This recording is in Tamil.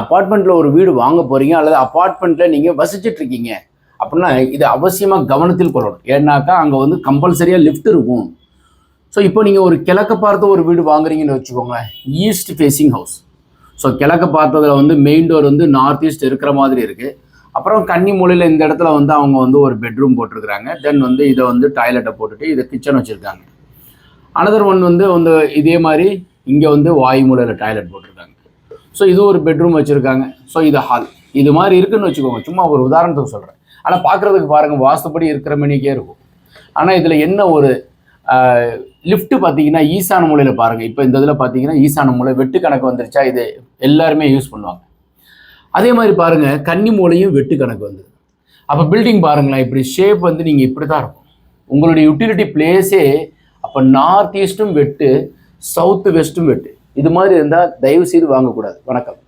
அப்பார்ட்மெண்ட்டில் ஒரு வீடு வாங்க போகிறீங்க அல்லது அப்பார்ட்மெண்ட்டில் நீங்கள் வசிச்சுட்டு இருக்கீங்க அப்படின்னா இது அவசியமாக கவனத்தில் கொள்ளணும். ஏன்னாக்கா அங்கே வந்து கம்பல்சரியாக லிஃப்ட் இருக்கும். ஸோ இப்போ நீங்கள் ஒரு கிழக்க பார்த்து ஒரு வீடு வாங்குறீங்கன்னு வச்சுக்கோங்களேன் ஈஸ்ட் ஃபேஸிங் ஹவுஸ் ஸோ கிழக்க பார்த்ததில் வந்து மெயின் டோர் வந்து நார்த் ஈஸ்ட் இருக்கிற மாதிரி இருக்குது அப்புறம் கன்னி மூலையில் இந்த இடத்துல வந்து அவங்க வந்து ஒரு பெட்ரூம் போட்டிருக்கிறாங்க. தென் வந்து இதை வந்து டாய்லெட்டை போட்டுட்டு இதை கிச்சன் வச்சுருக்காங்க. அனதர் ஒன் வந்து வந்து இதே மாதிரி இங்கே வந்து வாயு மூலையில் டாய்லெட் போட்டிருக்காங்க. ஸோ இது ஒரு பெட்ரூம் வச்சுருக்காங்க. ஸோ இது ஹால் இது மாதிரி இருக்குன்னு வச்சுக்கோங்க. சும்மா ஒரு உதாரணத்துக்கு சொல்கிறேன் ஆனால் பார்க்குறதுக்கு பாருங்கள் வாஸ்துப்படி இருக்கிற மணிக்கே இருக்கும். ஆனால் இதில் என்ன ஒரு லிஃப்ட்டு பார்த்தீங்கன்னா ஈசான மூலையில் பாருங்கள் இப்போ இந்த இதில் பார்த்தீங்கன்னா ஈசான மூலை வெட்டு கணக்கு வந்துருச்சா? இது எல்லாருமே யூஸ் பண்ணுவாங்க. அதே மாதிரி பாருங்கள் கன்னி மூலையும் வெட்டு கணக்கு வந்தது அப்போ பில்டிங் பாருங்களேன் இப்படி ஷேப் வந்து நீங்கள் இப்படி தான் இருக்கும். உங்களுடைய யூட்டிலிட்டி பிளேஸே அப்போ நார்த் ஈஸ்ட்டும் வெட்டு சவுத்து வெஸ்ட்டும் வெட்டு. இது மாதிரி இருந்தால் தயவு செய்து வாங்கக்கூடாது. வணக்கம்.